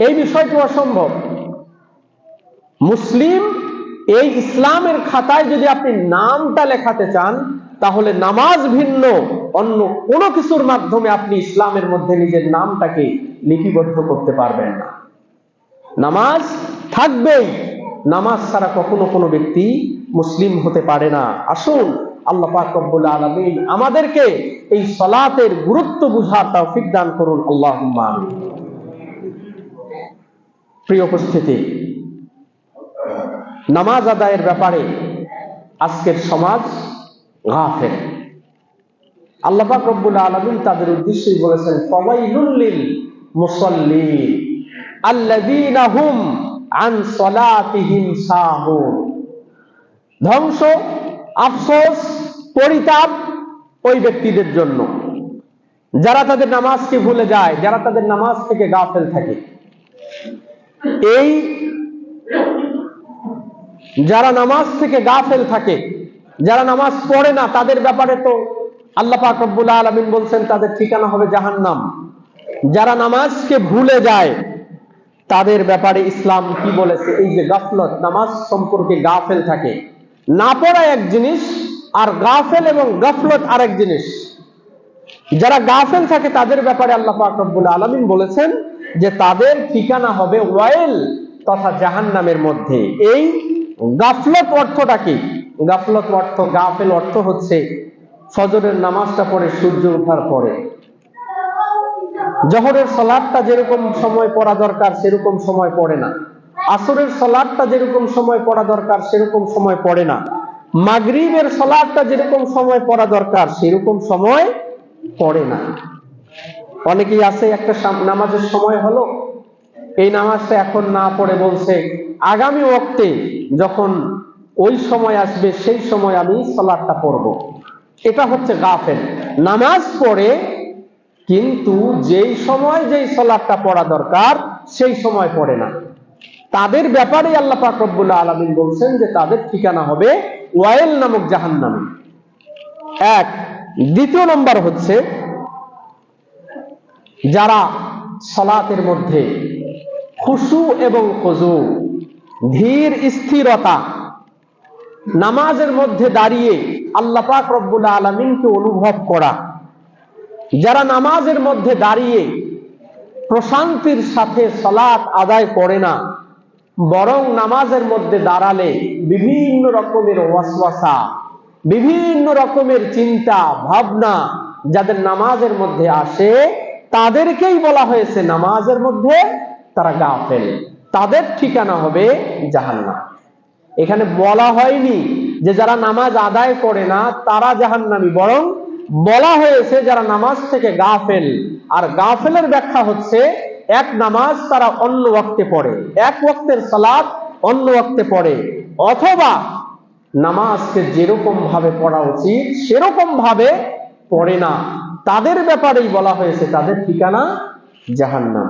এই বিষয়টি অসম্ভব। মুসলিম এই ইসলামের খাতায় যদি আপনি নামটা লেখাতে চান, তাহলে নামাজ ভিন্ন, অন্য কোনো কিছুর মাধ্যমে আপনি ইসলামের মধ্যে নিজের নামটাকে লিপিবদ্ধ করতে পারবেন না। নামাজ থাকবেই। নামাজ ছাড়া কখনো কোনো ব্যক্তি মুসলিম হতে পারে না। আসুন, আল্লাহ পাক রব্বুল আলামিন আমাদেরকে এই সলাতের গুরুত্ব বুঝার তৌফিক দান করুন। আল্লাহুম্মা আমিন। প্রিয় উপস্থিতি, নামাজ আদায়ের ব্যাপারে আজকের সমাজ গাফেল। আল্লাহ পাক রব্বুল আলামিন তাদের উদ্দেশ্যেই বলেছেন, ফাওয়াইলুল লিল মুসাল্লিন আন ধ্বংস, আফসোস, পরিতাপ ওই ব্যক্তিদের জন্য। যারা তাদের নামাজকে ভুলে যায়, যারা তাদের নামাজ থেকে গাফেল থাকে। এই যারা নামাজ থেকে গাফেল থাকে, যারা নামাজ পড়ে না, তাদের ব্যাপারে তো আল্লাহ পাক আলামিন বলছেন, তাদের ঠিকানা হবে জাহান্নাম। যারা নামাজকে ভুলে যায়, তাদের ব্যাপারে ইসলাম কি বলেছে? এই যে গাফলত, নামাজ সম্পর্কে গাফেল থাকে। না পড়া এক জিনিস, আর গাফেল এবং গাফলত আরেক জিনিস। যারা গাফেল থাকে, তাদের ব্যাপারে আল্লাহ পাক আলামিন বলেছেন যে তাদের ঠিকানা হবে ওয়াইল তথা জাহান্নামের মধ্যে। এই গাফলত অর্থটা কি? গাফলত অর্থ, গাফেল অর্থ হচ্ছে ফজরের নামাজটা পড়ে, সূর্য ওঠার পরে। জহরের সলাদটা যেরকম সময় পড়া দরকার, সেরকম সময় পড়ে না। আসরের সলাদটা যেরকম সময় পড়া দরকার, সেরকম সময় পড়ে না। মাগরিবের সলাদটা যেরকম সময় পড়া দরকার, সেরকম সময় পড়ে না। অনেকেই আছে, একটা নামাজের সময় হলো, এই নামাজটা এখন না পড়ে বলছে, আগামী ওক্তে যখন ওই সময় আসবে, সেই সময় আমি সলাদটা পড়ব। এটা হচ্ছে গাফেল। নামাজ পড়ে, কিন্তু যেই সময় যেই সলাদটা পড়া দরকার, সেই সময় পড়ে না। তাদের ব্যাপারে আল্লাহ পাক রব্বুল আলামিন বলছেন যে তাদের ঠিকানা হবে ওয়াইল নামক জাহান্নামে। এক, দ্বিতীয় নম্বর হচ্ছে যারা সলাতের মধ্যে খুশু এবং খুজু, ধীর স্থিরতা, নামাজের মধ্যে দাঁড়িয়ে আল্লাহ পাক রব্বুল আলমিনকে অনুভব করা, যারা নামাজের মধ্যে দাঁড়িয়ে প্রশান্তির সাথে সলাৎ আদায় করে না, বরং নামাজের মধ্যে দাঁড়ালে বিভিন্ন রকমের ওয়াসওয়াসা, বিভিন্ন রকমের চিন্তা, ভাবনা যাদের নামাজের মধ্যে আসে তাদেরকেই বলা হয়েছে নামাজের মধ্যে তারা গা গাফেল। তাদের ঠিকানা হবে জাহান্নাম। এখানে বলা হয়নি যে যারা নামাজ আদায় করে না, তারা জাহান্নামি, বরং বলা হয়েছে যারা নামাজ থেকে গা গাফেল। আর গাফেলের ব্যাখ্যা হচ্ছে, এক নামাজ তারা অন্য ওয়াক্তে পড়ে, এক ওয়াক্তের সালাদ অন্য ওয়াক্তে পড়ে, অথবা নামাজকে যেরকম ভাবে পড়া উচিত সেরকম ভাবে পড়ে না। তাদের ব্যাপারেই বলা হয়েছে, তাদের ঠিকানা জাহান্নাম।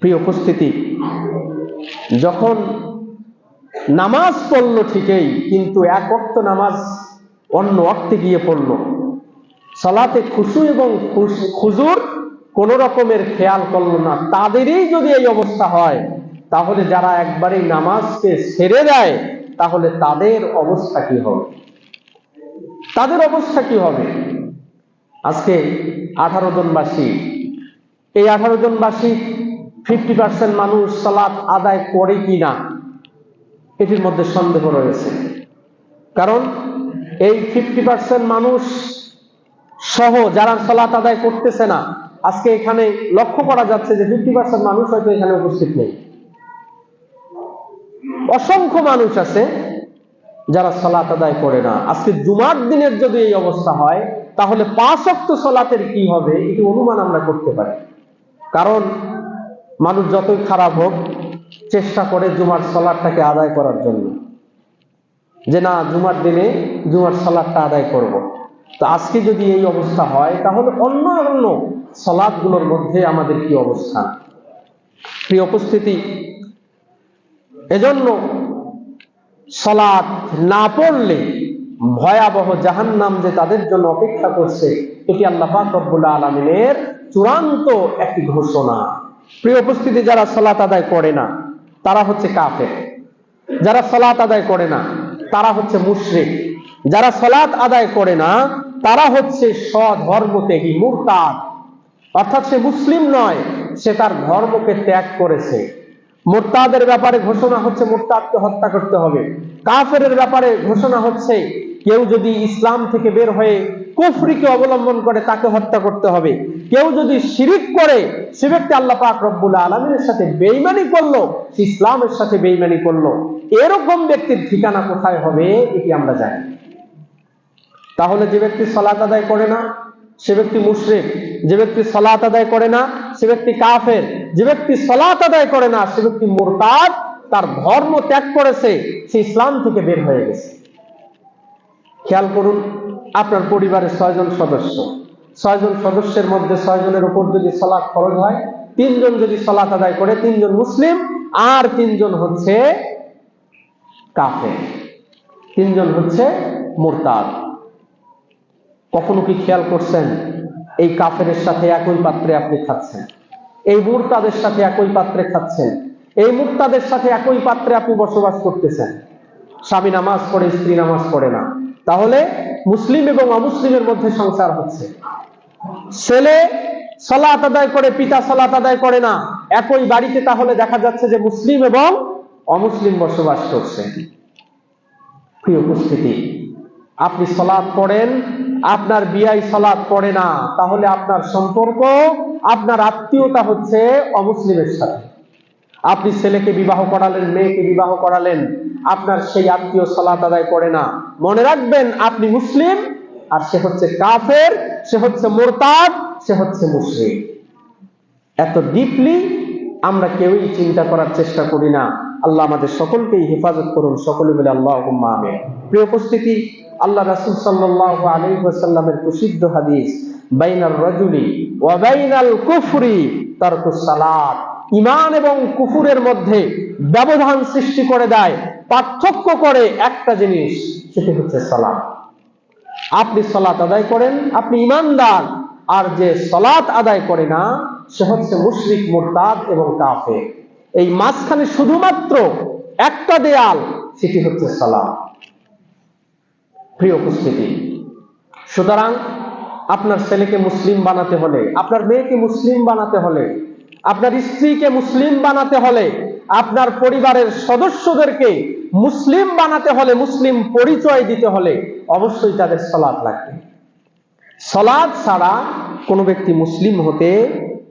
প্রিয় উপস্থিতি, যখন নামাজ পড়ল ঠিকই, কিন্তু এক অক্ত নামাজ অন্য অর্থে গিয়ে পড়ল। সলাতে খুশু এবং খুজুর কোন রকমের খেয়াল করল না। তাদেরই যদি এই অবস্থা হয়, তাহলে যারা একবারই নামাজকে ছেড়ে দেয়, তাহলে তাদের অবস্থা কি হবে? তাদের অবস্থা কি হবে? আজকে আঠারো জনবাসী এই আঠারো জনবাসী ফিফটি পার্সেন্ট মানুষ সালাত আদায় করে কি না এটির মধ্যে সন্দেহ রয়েছে। কারণ এই ফিফটি পার্সেন্ট মানুষ সহ যারা সালাত আদায় করতেছে না, আজকে এখানে লক্ষ্য করা যাচ্ছে যে ফিফটি পার্সেন্ট মানুষ হয়তো এখানে উপস্থিত নেই। অসংখ্য মানুষ আছে যারা সালাত আদায় করে না। আজকে জুমার দিনের যদি এই অবস্থা হয় তাহলে পাঁচ অক্ট সলাতের কি হবে? এটি অনুমান আমরা করতে পারি। কারণ মানুষ যতই খারাপ হোক, চেষ্টা করে জুমার সলাটটাকে আদায় করার জন্য। যে না, জুমার দিনে জুমার সলাটটা আদায় করব। তো আজকে যদি এই অবস্থা হয়, তাহলে অন্য অন্য সলাদগুলোর মধ্যে আমাদের কি অবস্থা? প্রিয় উপস্থিতি, এজন্য সলাদ না পড়লে ভয়াবহ জাহান্নাম যে তাদের জন্য অপেক্ষা করছে, এটি আল্লাহ পাক রব্বুল আলমিনের চূড়ান্ত একটি ঘোষণা। প্রিয় উপস্থিতি, যারা সলাত আদায় করে না, তারা হচ্ছে কাফের। যারা সলাত আদায় করে না, তারা হচ্ছে মুশরিক। যারা সলাত আদায় করে না, তারা হচ্ছে স্বধর্মত্যাগী, মুরতাদ। অর্থাৎ সে মুসলিম নয়, সে তার ধর্মকে ত্যাগ করেছে। মোরতাদের ব্যাপারে ঘোষণা হচ্ছে মোরতাদকে হত্যা করতে হবে। কাফের ব্যাপারে ঘোষণা হচ্ছে, কেউ যদি ইসলাম থেকে বের হয়ে কুফরিকে অবলম্বন করে তাকে হত্যা করতে হবে। কেউ যদি শিরিক করে, সে ব্যক্তি আল্লাহ পাক রব্বুল আলমিনের সাথে বেইমানি করল, ইসলামের সাথে বেইমানি করল। এরকম ব্যক্তির ঠিকানা কোথায় হবে, এটি আমরা জানি। তাহলে যে ব্যক্তি সলাত আদায় করে না, সে ব্যক্তি মুশরিক। যে ব্যক্তি সলাত আদায় করে না সে ব্যক্তি কাফের, যে ব্যক্তি সলাত আদায় করে না, সে ব্যক্তি মোরতাদ, তার ধর্ম ত্যাগ করেছে, সে ইসলাম থেকে বের হয়ে গেছে। খেয়াল করুন, আপনার পরিবারের ছয়জন সদস্য। ছয়জন সদস্যের মধ্যে ছয়জনের উপর যদি সলাৎ খরচ হয়, তিনজন যদি সলাৎ আদায় করে, তিনজন মুসলিম, আর তিনজন হচ্ছে কাফের। তিনজন হচ্ছে মোরতাদ। কখনো কি খেয়াল করছেন? এই কাফের সাথে একই পাত্রে আপনি খাচ্ছেন। এই মুরতাদের সাথে একই পাত্রে খাচ্ছেন। এই মুরতাদের সাথে একই পাত্রে আপনি বসবাস করতেছেন। স্বামী নামাজ পড়ে, স্ত্রী নামাজ পড়ে না। তাহলে মুসলিম এবং অমুসলিমের মধ্যে সংসার হচ্ছে। ছেলে সলাত আদায় করে, পিতা সলাত আদায় করে না। একই বাড়িতে তাহলে দেখা যাচ্ছে যে মুসলিম এবং অমুসলিম বসবাস করছে। প্রিয় উপস্থিতি আপনি সলাদ পড়েন, আপনার বিয়াই সলাদ পড়ে না, তাহলে আপনার সম্পর্ক, আপনার আত্মীয়তা হচ্ছে অমুসলিমের সাথে। আপনি ছেলেকে বিবাহ করালেন, মেয়েকে বিবাহ করালেন, আপনার সেই আত্মীয় সলাত আদায় করে না। মনে রাখবেন, আপনি মুসলিম, আর সে হচ্ছে কাফের, সে হচ্ছে মোরতাদ, সে হচ্ছে মুসলিম এত ডিপলি আমরা কেউই চিন্তা করার চেষ্টা করি না। আল্লাহ আমাদের সকলকেই হেফাজত করুন, সকলে বলে আল্লাহ আমি প্রিয় উপস্থিতি আল্লাহ রাসুল সাল্লাহ আলী প্রসিদ্ধ হাদিস, বাইনাল রজুলি বাইনাল কুফরি তারকুস সালাত। ইমান এবং কুফুরের মধ্যে ব্যবধান সৃষ্টি করে দেয়, পার্থক্য করে একটা জিনিস, সেটি হচ্ছে সালাত। আপনি সলাত আদায় করেন, আপনি ইমানদার আর যে সলাত আদায় করে না, সে হচ্ছে মুশরিক, মুরতাদ এবং কাফে এই মাঝখানে শুধুমাত্র একটা দেয়াল, সেটি হচ্ছে সালাত। প্রিয় উপস্থিতি, সুতরাং আপনার ছেলেকে মুসলিম বানাতে হলে, আপনার মেয়েকে মুসলিম বানাতে হলে, আপনার স্ত্রীকে মুসলিম বানাতে হলে, আপনার পরিবারের সদস্যদেরকে মুসলিম বানাতে হলে, মুসলিম পরিচয় দিতে হলে অবশ্যই তাদের সলাদ লাগবে। সলাদ ছাড়া কোনো ব্যক্তি মুসলিম হতে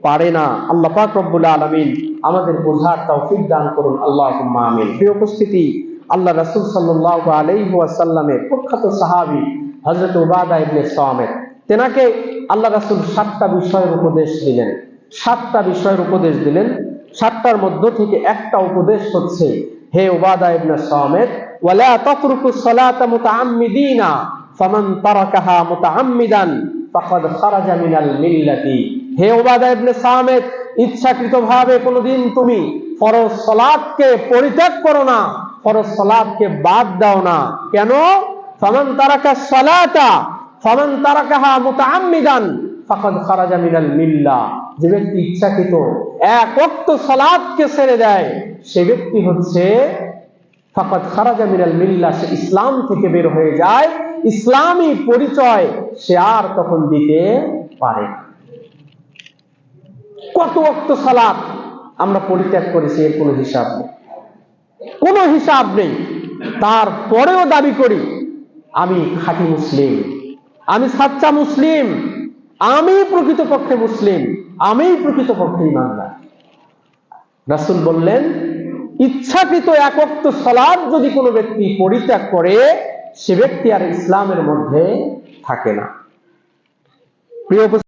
পারে না। আল্লাহ পাক রব্বুল আলমিন আমাদের বোঝার তৌফিক দান করুন। আল্লাহ আমিন। প্রিয় উপস্থিতি আল্লাহ রাসুল সাল্লাহ আলাইসাল্লামের প্রখ্যাত সাহাবি হজরত উবাদা ইবনে সামেদ তেনাকে আল্লাহ রাসুল সাতটা বিষয়ের উপদেশ দিলেন। সাতটা বিষয়ের উপদেশ দিলেন। সাতটার মধ্য থেকে একটা উপদেশ হচ্ছে, হে উবাদা ইবনে সামেদ ওয়ালা হে ইচ্ছাকৃতভাবে কোনোদিন তুমি ফরজ সালাতকে পরিত্যাগ করো না, ফরজ সালাতকে বাদ দাও না। কেন? ফামান তারাকা সালাতা, ফামান তারাকাহা মুতাআম্মিদান, ফাকাদ খারাজা মিনাল মিল্লা। যে ব্যক্তি ইচ্ছাকৃত এক ওয়াক্ত সালাতকে ছেড়ে দেয়, সে ব্যক্তি হচ্ছে ফাকাদ খারাজা মিনাল মিল্লা, সে ইসলাম থেকে বের হয়ে যায়। ইসলামী পরিচয় সে আর তখন দিতে পারে না। কত ওয়াক্ত সালাত? আমরা পরিত্যাগ করেছি, এর কোনো হিসাব নেই। কোনো হিসাব নেই। তারপরেও দাবি করি, আমি খাঁটি মুসলিম। আমি সাচ্চা মুসলিম। আমি প্রকৃতপক্ষে মুসলিম। আমি প্রকৃতপক্ষে ইমানদার। রাসুল বললেন, ইচ্ছাকৃত একত্ব সলাদ যদি কোনো ব্যক্তি পরিত্যাগ করে, সে ব্যক্তি আর ইসলামের মধ্যে থাকে না। প্রিয়